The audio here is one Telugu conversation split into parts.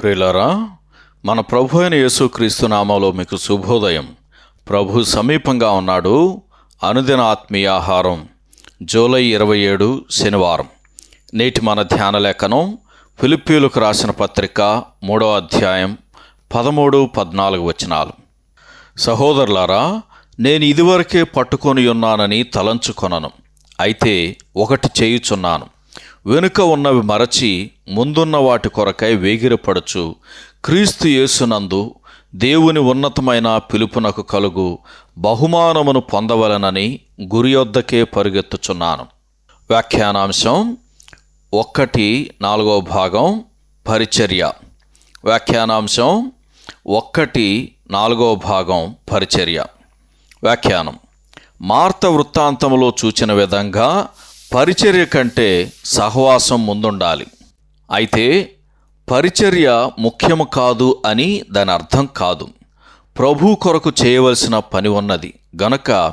ప్రియులారా మన ప్రభు అయిన యేసుక్రీస్తు నామంలో మీకు శుభోదయం. ప్రభు సమీపంగా ఉన్నాడు. అనుదిన ఆత్మీయ ఆహారం జూలై ఇరవై ఏడు శనివారం. నేటి మన ధ్యాన లేఖనం ఫిలిప్పీలకు రాసిన పత్రిక మూడో అధ్యాయం పదమూడు పద్నాలుగు వచనాలు. సహోదరులారా నేను ఇదివరకే పట్టుకొని ఉన్నానని తలంచుకొనను. అయితే ఒకటి చేయుచున్నాను. వెనుక ఉన్నవి మరచి ముందున్న వాటి కొరకై వేగిరపడుచు. క్రీస్తు యేసునందు దేవుని ఉన్నతమైన పిలుపునకు కలుగు బహుమానమును పొందవలనని గురియొద్దకే పరిగెత్తుచున్నాను. వ్యాఖ్యానాంశం ఒక్కటి నాలుగో భాగం పరిచర్య. వ్యాఖ్యానాంశం ఒక్కటి నాలుగో భాగం పరిచర్య. వ్యాఖ్యానం. మార్త వృత్తాంతంలో చూచిన విధంగా పరిచర్య కంటే సహవాసం ముందుండాలి. అయితే పరిచర్య ముఖ్యము కాదు అని దాని అర్థం కాదు. ప్రభు కొరకు చేయవలసిన పని ఉన్నది. గనక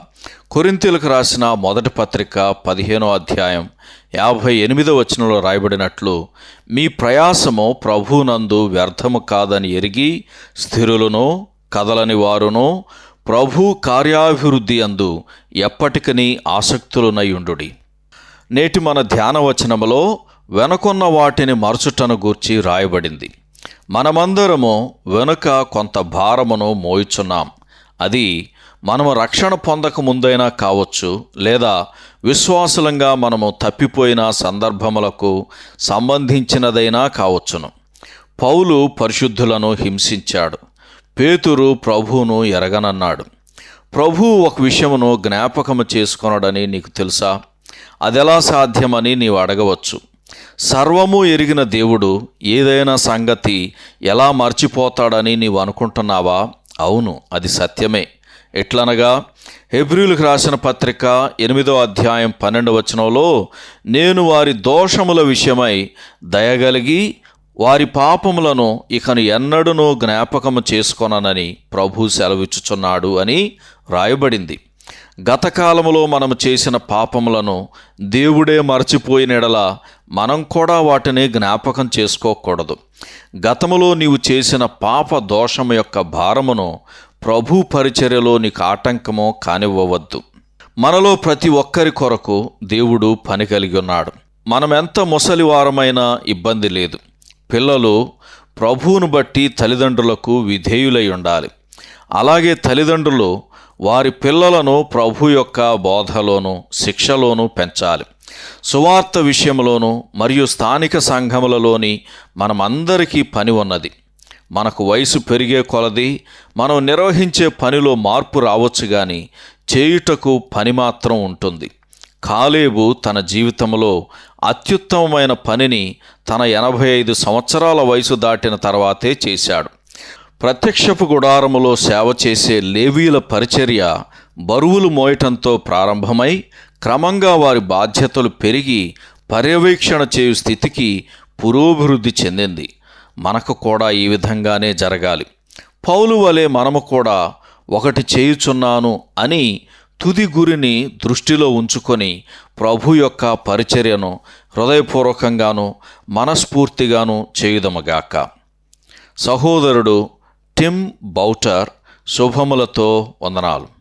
కొరింతీలకు రాసిన మొదటి పత్రిక పదిహేనో అధ్యాయం యాభై ఎనిమిదో వచనంలో రాయబడినట్లు మీ ప్రయాసము ప్రభునందు వ్యర్థము కాదని ఎరిగి స్థిరులను కదలని వారును ప్రభు కార్యాభివృద్ధి అందు ఎప్పటికని ఆసక్తులునయుండుడి నేటి మన ధ్యాన వచనములో వెనకున్న వాటిని మరచుటను గూర్చి రాయబడింది. మనమందరము వెనుక కొంత భారమును మోయిచున్నాం. అది మనము రక్షణ పొందక ముందైనా కావచ్చు లేదా విశ్వాసులంగా మనము తప్పిపోయిన సందర్భములకు సంబంధించినదైనా కావచ్చును. పౌలు పరిశుద్ధులను హింసించాడు. పేతురు ప్రభువును ఎరగనన్నాడు. ప్రభువు ఒక విషయమును జ్ఞాపకము చేసుకొనడని నీకు తెలుసా? అదెలా సాధ్యమని నీవు అడగవచ్చు. సర్వము ఎరిగిన దేవుడు ఏదైనా సంగతి ఎలా మర్చిపోతాడని నీవు అనుకుంటున్నావా? అవును అది సత్యమే. ఎట్లనగా హెబ్రిలకు రాసిన పత్రిక ఎనిమిదో అధ్యాయం పన్నెండు వచనంలో నేను వారి దోషముల విషయమై దయగలిగి వారి పాపములను ఇకను ఎన్నడూనూ జ్ఞాపకము చేసుకొననని ప్రభు సెలవిచ్చుచున్నాడు అని రాయబడింది. గతకాలములో మనము చేసిన పాపములను దేవుడే మరచిపోయినడల మనం కూడా వాటిని జ్ఞాపకం చేసుకోకూడదు. గతములో నీవు చేసిన పాప దోషము యొక్క భారమును ప్రభు పరిచర్యలో నీకు ఆటంకమో కానివ్వవద్దు. మనలో ప్రతి ఒక్కరి కొరకు దేవుడు పని కలిగి ఉన్నాడు. మనం ఎంత ముసలివారమైనా ఇబ్బంది లేదు. పిల్లలు ప్రభువును బట్టి తల్లిదండ్రులకు విధేయులై ఉండాలి. అలాగే తల్లిదండ్రులు వారి పిల్లలను ప్రభు యొక్క బోధలోను శిక్షలోను పెంచాలి. సువార్త విషయంలోను మరియు స్థానిక సంఘములలోని మనమందరికీ పని ఉన్నది. మనకు వయసు పెరిగే కొలది మనం నిర్వహించే పనిలో మార్పు రావచ్చు కానీ చేయుటకు పని మాత్రం ఉంటుంది. కాలేబు తన జీవితంలో అత్యుత్తమమైన పనిని తన ఎనభై ఐదు సంవత్సరాల వయసు దాటిన తర్వాతే చేశాడు. ప్రత్యక్షపు గుడారములో సేవ చేసే లేవీల పరిచర్య బరువులు మోయటంతో ప్రారంభమై క్రమంగా వారి బాధ్యతలు పెరిగి పర్యవేక్షణ చేయు స్థితికి పురోభివృద్ధి చెందింది. మనకు కూడా ఈ విధంగానే జరగాలి. పౌలు వలె మనము కూడా ఒకటి చేయుచున్నాను అని తుది గురిని దృష్టిలో ఉంచుకొని ప్రభు యొక్క పరిచర్యను హృదయపూర్వకంగాను మనస్ఫూర్తిగాను చేయుదమగాక సహోదరుడు టిమ్ బౌటర్ శుభములతో వందనాలు.